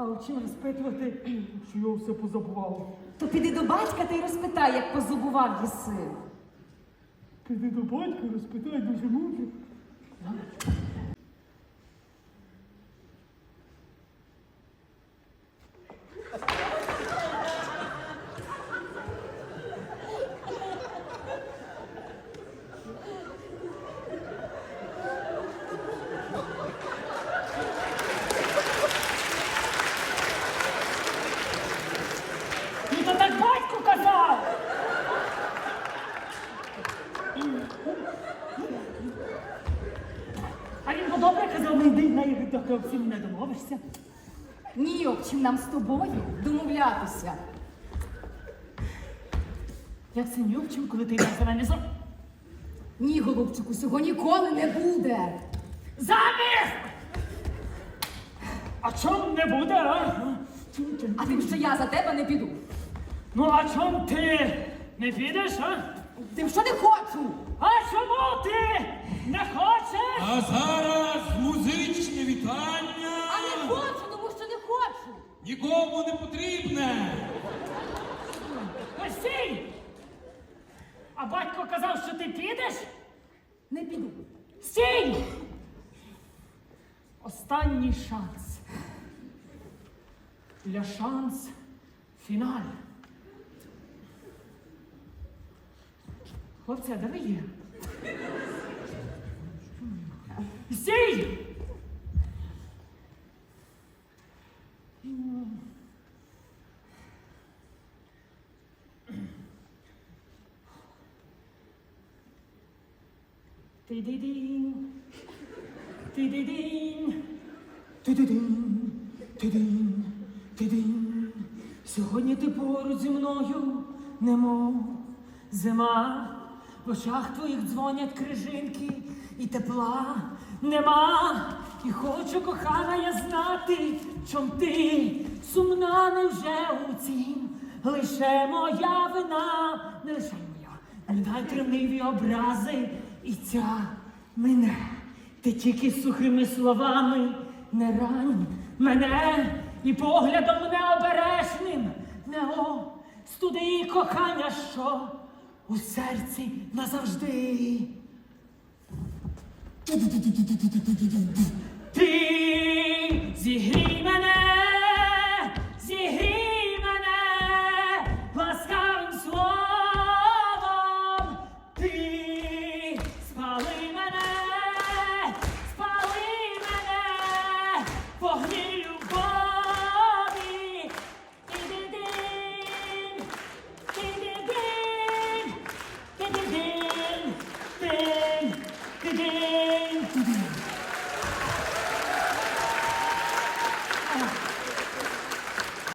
А у чим розпитувати, що я все позабував. То піди до батька та й розпитай, як позабував єси. Піди до батька, розпитай дуже мудро. Ну то так батько казав. А він подобре казав, не йди на їх, доки об не домовишся. Ні, об чим нам з тобою домовлятися. Як це ні об чим, коли ти йдеш за мене за... Ні, голубчику, цього ніколи не буде. Заміж! А чом не буде, а? А тим, що я за тебе не піду. Ну а чом ти не підеш, а? Тим, що не хочу. А чому ти не хочеш? А зараз музичне вітання. А не хочу, тому що не хочу. Нікому не потрібне. Ось! А батько казав, що ти підеш? Не піду. Стій! Останній шанс. Для шанс фіналь. Де ви є? Стій! Ти-ди-дing, ти-ди-дing, ти-ди-дing, ти-дing, ти-дing. Сьогодні ти поруч зі мною, немов зима. Очах твоїх дзвонять крижинки, і тепла нема. І хочу, кохана, я знати, чом ти сумна невже у цім. Лише моя вина, не лише моя, Минай кремливі образи, і ця мене. Ти тільки сухими словами не рань мене і поглядом необережним, не о, студи кохання, що у серці назавжди. Ти зігрій мене, зігрій мене ласкавим словом. Ти спали мене, спали мене, вогні.